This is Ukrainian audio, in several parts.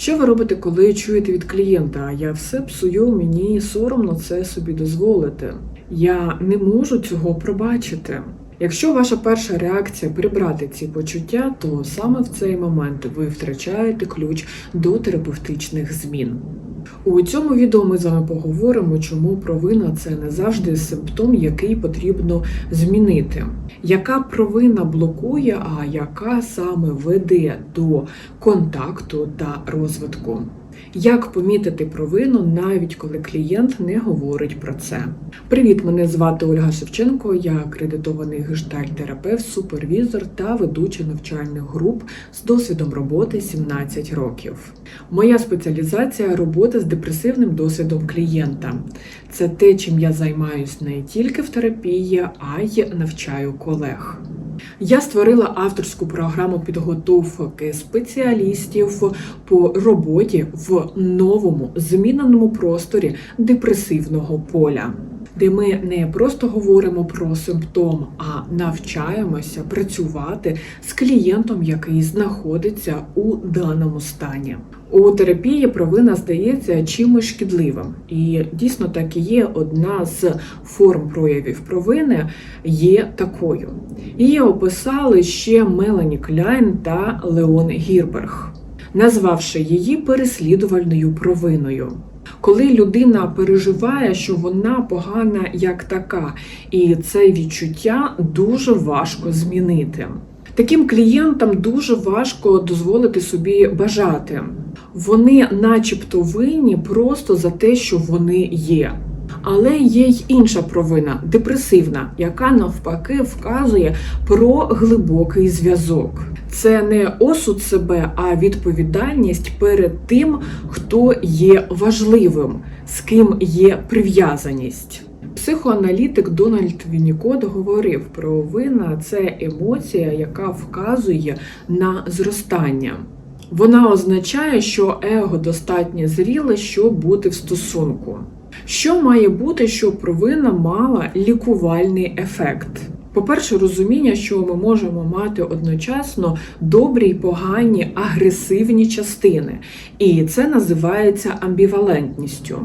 Що ви робите, коли чуєте від клієнта? Я все псую, мені соромно це собі дозволити. Я не можу цього пробачити. Якщо ваша перша реакція прибрати ці почуття, то саме в цей момент ви втрачаєте ключ до терапевтичних змін. У цьому відео ми з вами поговоримо, чому провина це не завжди симптом, який потрібно змінити. Яка провина блокує, а яка саме веде до контакту та розвитку? Як помітити провину, навіть коли клієнт не говорить про це? Привіт, мене звати Ольга Шевченко. Я акредитований гештальт-терапевт, супервізор та ведуча навчальних груп з досвідом роботи 17 років. Моя спеціалізація робота з депресивним досвідом клієнта. Це те, чим я займаюсь не тільки в терапії, а й навчаю колег. Я створила авторську програму підготовки спеціалістів по роботі в новому зміненому просторі депресивного поля, де ми не просто говоримо про симптом, а навчаємося працювати з клієнтом, який знаходиться у даному стані. У терапії провина здається чимось шкідливим, і дійсно так і є. Одна з форм проявів провини є такою. Її описали ще Мелані Кляйн та Леон Гірберг, назвавши її переслідувальною провиною. Коли людина переживає, що вона погана як така, і це відчуття дуже важко змінити. Таким клієнтам дуже важко дозволити собі бажати. Вони, начебто, винні просто за те, що вони є. Але є й інша провина депресивна, яка навпаки вказує про глибокий зв'язок. Це не осуд себе, а відповідальність перед тим, хто є важливим, з ким є прив'язаність. Психоаналітик Дональд Віннікот говорив про вина це емоція, яка вказує на зростання. Вона означає, що его достатньо зріле, щоб бути в стосунку. Що має бути, щоб провина мала лікувальний ефект? По-перше, розуміння, що ми можемо мати одночасно добрі й погані агресивні частини, і це називається амбівалентністю.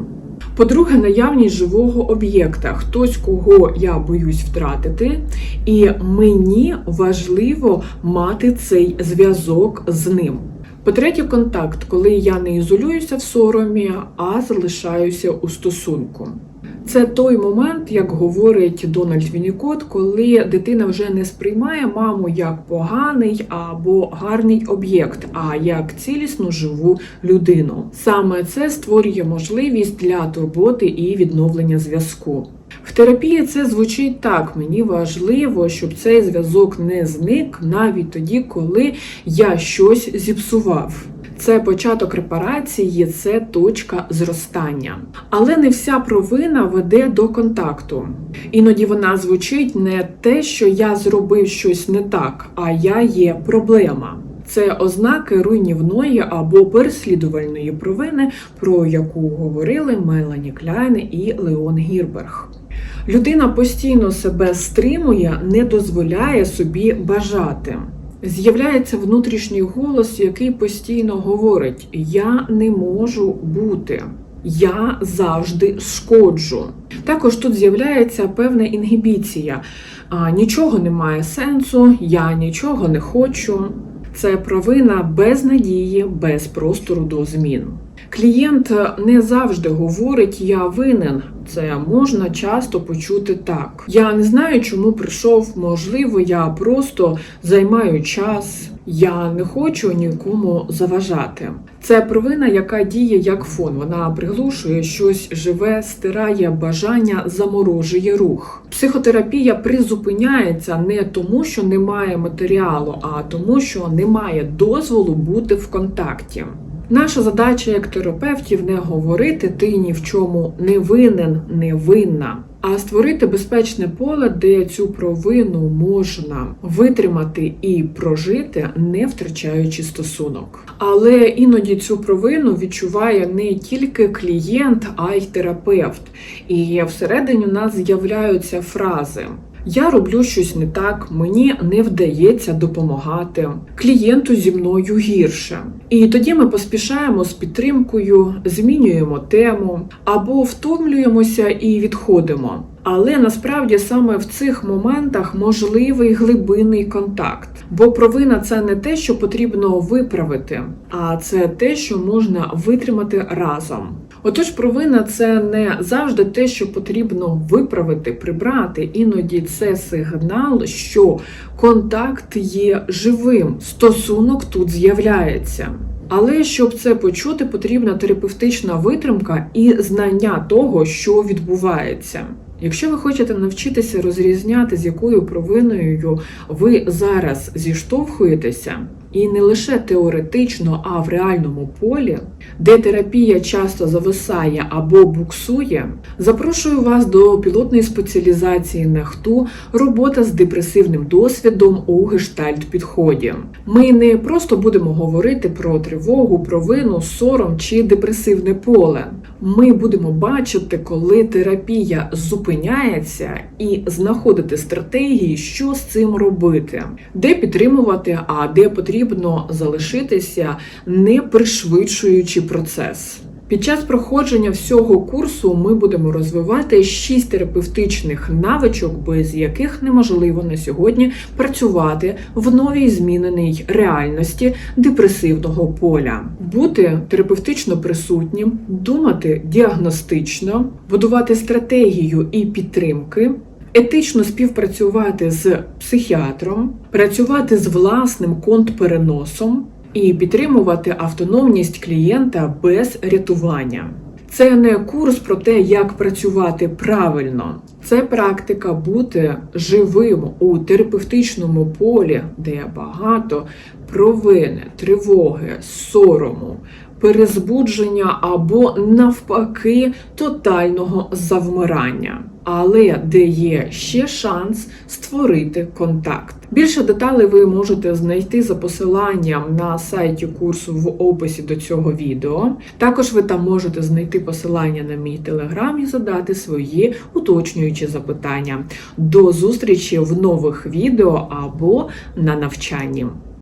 По-друге, наявність живого об'єкта, хтось, кого я боюсь втратити, і мені важливо мати цей зв'язок з ним. По-третє, контакт, коли я не ізолююся в соромі, а залишаюся у стосунку. Це той момент, як говорить Дональд Віннікот, коли дитина вже не сприймає маму як поганий або гарний об'єкт, а як цілісну живу людину. Саме це створює можливість для турботи і відновлення зв'язку. В терапії це звучить так: мені важливо, щоб цей зв'язок не зник навіть тоді, коли я щось зіпсував. Це початок репарації, це точка зростання. Але не вся провина веде до контакту. Іноді вона звучить не те, що я зробив щось не так, а я є проблема. Це ознаки руйнівної або переслідувальної провини, про яку говорили Мелані Кляйн і Леон Гірберг. Людина постійно себе стримує, не дозволяє собі бажати. З'являється внутрішній голос, який постійно говорить: Я не можу бути, я завжди шкоджу. Також тут з'являється певна інгібіція. Нічого не має сенсу, я нічого не хочу. Це провина без надії, без простору до змін. Клієнт не завжди говорить Я винен. Це можна часто почути так. Я не знаю, чому прийшов. Можливо, я просто займаю час. Я не хочу нікому заважати. Це провина, яка діє як фон. Вона приглушує щось живе, стирає бажання, заморожує рух. Психотерапія призупиняється не тому, що немає матеріалу, а тому, що немає дозволу бути в контакті. Наша задача як терапевтів не говорити ти ні в чому не винен, не винна, а створити безпечне поле, де цю провину можна витримати і прожити, не втрачаючи стосунок. Але іноді цю провину відчуває не тільки клієнт, а й терапевт. І всередині у нас з'являються фрази. Я роблю щось не так, мені не вдається допомагати. Клієнту зі мною гірше. І тоді ми поспішаємо з підтримкою, змінюємо тему або втомлюємося і відходимо. Але насправді саме в цих моментах можливий глибинний контакт, бо провина це не те, що потрібно виправити, а це те, що можна витримати разом. Отож, провина це не завжди те, що потрібно виправити, прибрати. Іноді це сигнал, що контакт є живим, стосунок тут з'являється. Але щоб це почути, потрібна терапевтична витримка і знання того, що відбувається. Якщо ви хочете навчитися розрізняти, з якою провиною ви зараз зіштовхуєтеся, і не лише теоретично, а в реальному полі, де терапія часто зависає або буксує, запрошую вас до пілотної спеціалізації НЕХТУ робота з депресивним досвідом у гештальт підході. Ми не просто будемо говорити про тривогу, провину, сором чи депресивне поле. Ми будемо бачити, коли терапія зупиняється, і знаходити стратегії, що з цим робити, де підтримувати, а де потрібно залишитися, не пришвидшуючи процес. Під час проходження всього курсу ми будемо розвивати шість терапевтичних навичок, без яких неможливо на сьогодні працювати в новій зміненій реальності депресивного поля, бути терапевтично присутнім, думати діагностично, будувати стратегію і підтримки. Етично співпрацювати з психіатром, працювати з власним контпереносом, і підтримувати автономність клієнта без рятування. Це не курс про те, як працювати правильно. Це практика бути живим у терапевтичному полі, де багато провини, тривоги, сорому, перезбудження або навпаки тотального завмирання. Але де є ще шанс створити контакт. Більше деталей ви можете знайти за посиланням на сайті курсу в описі до цього відео. Також ви там можете знайти посилання на мій телеграм і задати свої уточнюючі запитання. До зустрічі в нових відео або на навчанні.